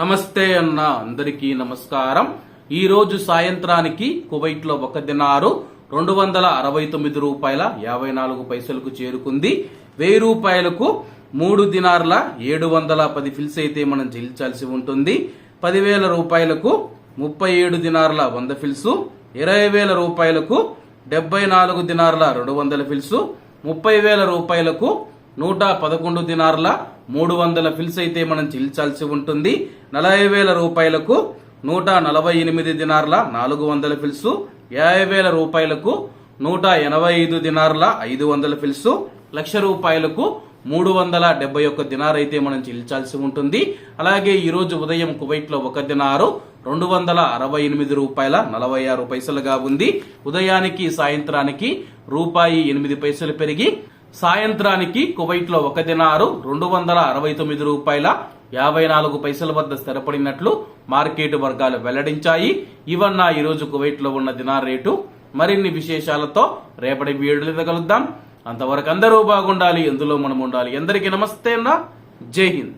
నమస్తే అన్న అందరికీ నమస్కారం. ఈ రోజు సాయంత్రానికి కువైట్లో ఒక దినారు రెండు వందల అరవై తొమ్మిది రూపాయల యాభై నాలుగు పైసలకు చేరుకుంది. వెయ్యి రూపాయలకు మూడు దినార్ల ఏడు వందల పది ఫిల్స్ అయితే మనం చెల్లించాల్సి ఉంటుంది. పదివేల రూపాయలకు ముప్పై ఏడు దినార్ల వంద ఫిల్స్ ఇరవై వేల రూపాయలకు డెబ్బై నాలుగు దినార్ల రెండు వందల ఫిల్స్ ముప్పై వేల రూపాయలకు నూట పదకొండు దినార్ల మూడు వందల ఫిల్స్ అయితే మనం చెల్లించాల్సి ఉంటుంది. నలభై వేల రూపాయలకు నూట నలభై ఎనిమిది దినార్ల నాలుగు వందల ఫిల్స్ యాభై వేల రూపాయలకు నూట ఎనభై ఐదు దినార్ల ఐదు వందల ఫిల్స్ లక్ష రూపాయలకు మూడు వందల డెబ్బై ఒక్క దినార్ అయితే మనం చెల్లించాల్సి ఉంటుంది. అలాగే ఈరోజు ఉదయం కువైట్లో ఒక దినారు రెండు వందల అరవై ఎనిమిది రూపాయల నలభై ఆరు పైసలుగా ఉంది. ఉదయానికి సాయంత్రానికి రూపాయి ఎనిమిది పైసలు పెరిగి సాయంత్రానికి కువైట్లో ఒక దినారు రెండు వందల అరవై తొమ్మిది రూపాయల యాభై నాలుగు పైసల వద్ద స్థిరపడినట్లు మార్కెట్ వర్గాలు వెల్లడించాయి. ఇవన్న ఈరోజు కువైట్లో ఉన్న దినార్ రేటు. మరిన్ని విశేషాలతో రేపటి వీడియోలో కలుద్దాం. అంతవరకు అందరూ బాగుండాలి. ఎందులో మనం ఉండాలి? ఎందరికీ నమస్తే అన్న. జై హింద్.